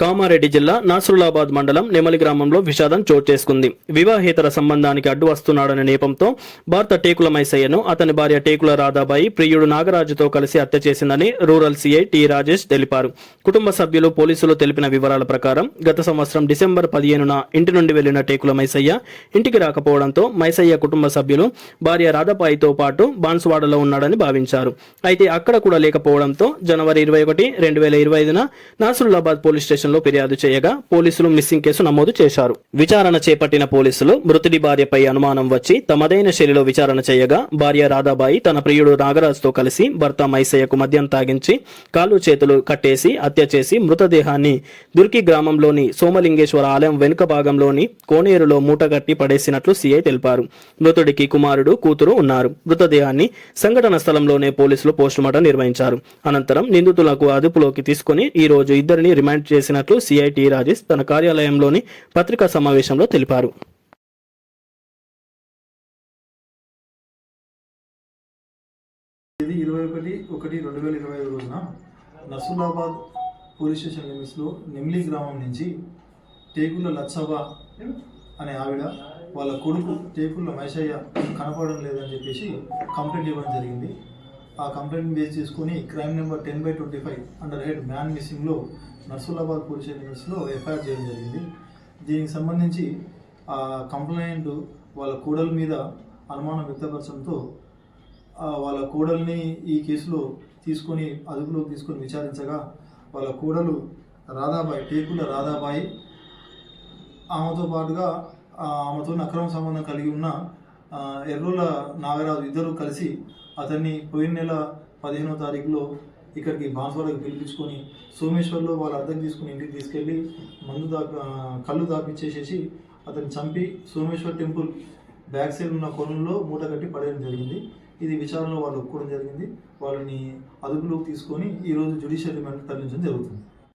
కామారెడ్డి జిల్లా నాసురులాబాద్ మండలం నెమలి గ్రామంలో విషాదం చోటు చేసుకుంది వివాహేతర సంబంధానికి అడ్డు వస్తున్నాడనే నేపంతో భారత టేకుల మైసయ్యను అతని భార్య టేకుల రాధాబాయి ప్రియుడు నాగరాజుతో కలిసి హత్య చేసిందని రూరల్ సీఐ టి రాజేష్ తెలిపారు. కుటుంబ సభ్యులు పోలీసులు తెలిపిన వివరాల ప్రకారం గత సంవత్సరం డిసెంబర్ పదిహేనున ఇంటి నుండి వెళ్ళిన టేకుల మైసయ్య ఇంటికి రాకపోవడంతో మైసయ్య కుటుంబ సభ్యులు భార్య రాధాబాయితో పాటు బాన్సువాడలో ఉన్నాడని భావించారు. అయితే అక్కడ కూడా లేకపోవడంతో జనవరి ఇరవై ఒకటి రెండు వేల ఇరవై ఐదున నాసరులాబాద్ పోలీస్ స్టేషన్ స్టేషన్లో ఫిర్యాదు చేయగా పోలీసులు మిస్సింగ్ కేసు నమోదు చేశారు. విచారణ చేపట్టిన పోలీసులు మృతుడి భార్యపై అనుమానం వచ్చి తమదైన శైలిలో విచారణ చేయగా భార్య రాధాబాయి తన ప్రియుడు నాగరాజుతో కలిసి భర్త మైసయ్యకు మద్యం తాగించి కాళ్ళు చేతులు కట్టేసి హత్య చేసి మృతదేహాన్ని దుర్కి గ్రామంలోని సోమలింగేశ్వర ఆలయం వెనుక భాగంలోని కోనేరులో మూటగట్టి పడేసినట్లు సీఐ తెలిపారు. మృతుడికి కుమారుడు కూతురు ఉన్నారు. మృతదేహాన్ని సంఘటన స్థలంలోనే పోలీసులు పోస్టుమార్టం నిర్వహించారు. అనంతరం నిందితులకు అదుపులోకి తీసుకుని ఈ రోజు ఇద్దరిని రిమాండ్ చేసిన చేసినట్లు సిఐటి రాజేష్ తన కార్యాలయంలోని పత్రికా సమావేశంలో తెలిపారు. ఇరవై ఒకటి ఒకటి రెండు వేల ఇరవై ఐదు రోజున నసూలాబాద్ పోలీస్ స్టేషన్ లిమిట్స్లో నెమ్లి గ్రామం నుంచి టేకుల లచ్చవ్వ అనే ఆవిడ వాళ్ళ కొడుకు టేకుల మైసయ్య కనపడడం లేదని చెప్పేసి కంప్లైంట్ ఇవ్వడం జరిగింది. ఆ కంప్లైంట్ బేస్ చేసుకొని crime number ten by twenty five under head man మిస్సింగ్లో Narsulabad police station FIR చేయడం జరిగింది. దీనికి సంబంధించి ఆ కంప్లైంట్ వాళ్ళ కూడల మీద అనుమానం వ్యక్తపరచడంతో వాళ్ళ కోడల్ని ఈ కేసులో తీసుకొని అదుపులోకి తీసుకొని విచారించగా వాళ్ళ కోడలు రాధాబాయి టేకుల రాధాబాయి ఆమెతో పాటుగా ఆమెతో అక్రమ సంబంధం కలిగి ఉన్న ఎర్రుల నాగరాజు ఇద్దరు కలిసి అతన్ని పోయిన నెల పదిహేనో తారీఖులో ఇక్కడికి బాన్స్వాడకి పిలిపించుకొని సోమేశ్వర్లో వాళ్ళ అర్థం తీసుకుని ఇంటికి తీసుకెళ్ళి మందు దా కళ్ళు దాపిచ్చేసేసి అతన్ని చంపి సోమేశ్వర్ టెంపుల్ బ్యాక్ సైడ్ ఉన్న కొలంలో మూట కట్టి పడేయడం జరిగింది. ఇది విచారణలో వాళ్ళు ఒప్పుకోవడం జరిగింది. వాళ్ళని అదుపులోకి తీసుకొని ఈరోజు జ్యుడిషియల్ రిమాండ్ తరలించడం జరుగుతుంది.